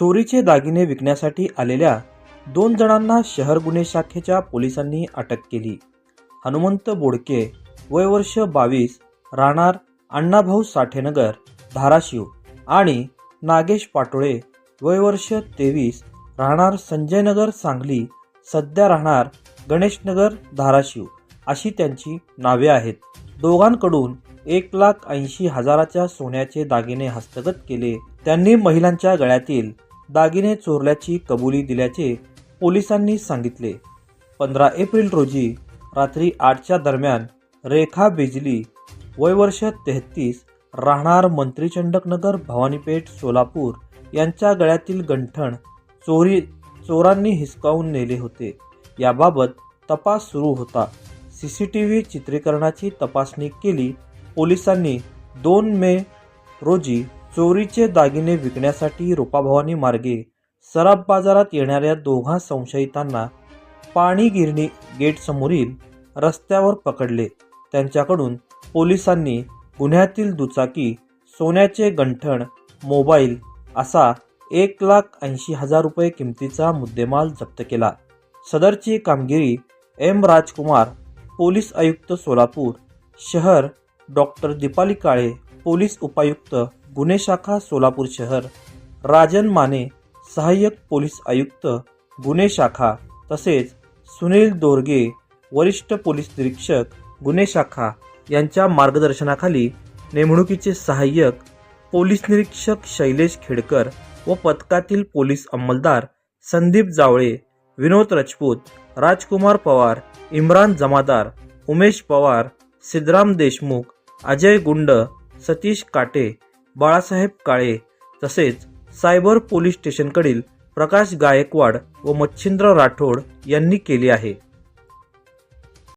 चोरीचे दागिने विकण्यासाठी आलेल्या दोन जणांना शहर गुन्हे शाखेच्या पोलिसांनी अटक केली. हनुमंत बोडके वय वर्ष बावीस राहणार अण्णाभाऊ साठेनगर धाराशिव आणि नागेश पाटोळे वय वर्ष तेवीस राहणार संजयनगर सांगली सध्या राहणार गणेशनगर धाराशिव अशी त्यांची नावे आहेत. दोघांकडून एक लाख ऐंशी हजाराच्या सोन्याचे दागिने हस्तगत केले. त्यांनी महिलांच्या गळ्यातील दागिने चोरल्याची कबुली दिल्याचे पोलिसांनी सांगितले. पंधरा एप्रिल रोजी रात्री आठच्या दरम्यान रेखा बिजली वयवर्ष तेहतीस राहणार मंत्रीचंडकनगर भवानीपेठ सोलापूर यांच्या गळ्यातील गंठण चोरी चोरांनी हिसकावून नेले होते. याबाबत तपास सुरू होता. सी सी टी व्ही चित्रीकरणाची तपासणी केली. पोलिसांनी दोन मे रोजी चोरीचे दागिने विकण्यासाठी रोपाभवानी मार्गे सराफ बाजारात येणाऱ्या दोघा संशयितांना पाणी गिरणी गेटसमोरील रस्त्यावर पकडले. त्यांच्याकडून पोलिसांनी गुन्ह्यातील दुचाकी सोन्याचे गंठण मोबाईल असा एक लाख ऐंशी हजार रुपये किमतीचा मुद्देमाल जप्त केला. सदरची कामगिरी एम. राजकुमार पोलीस आयुक्त सोलापूर शहर डॉक्टर दीपाली काळे पोलीस उपायुक्त गुन्हे शाखा सोलापूर शहर. राजन माने सहाय्यक पोलीस आयुक्त गुन्हे शाखा तसेच सुनील दोरगे वरिष्ठ पोलीस निरीक्षक गुन्हे शाखा यांच्या मार्गदर्शनाखाली नेमणुकीचे सहाय्यक पोलीस निरीक्षक शैलेश खेडकर व पथकातील पोलीस अंमलदार संदीप जावळे विनोद राजपूत राजकुमार पवार इम्रान जमादार उमेश पवार सिद्धराम देशमुख अजय गुंड सतीश काटे बाळासाहेब काळे तसेच सायबर पोलीस स्टेशनकडील प्रकाश गायकवाड व मच्छिंद्र राठोड यांनी केली आहे.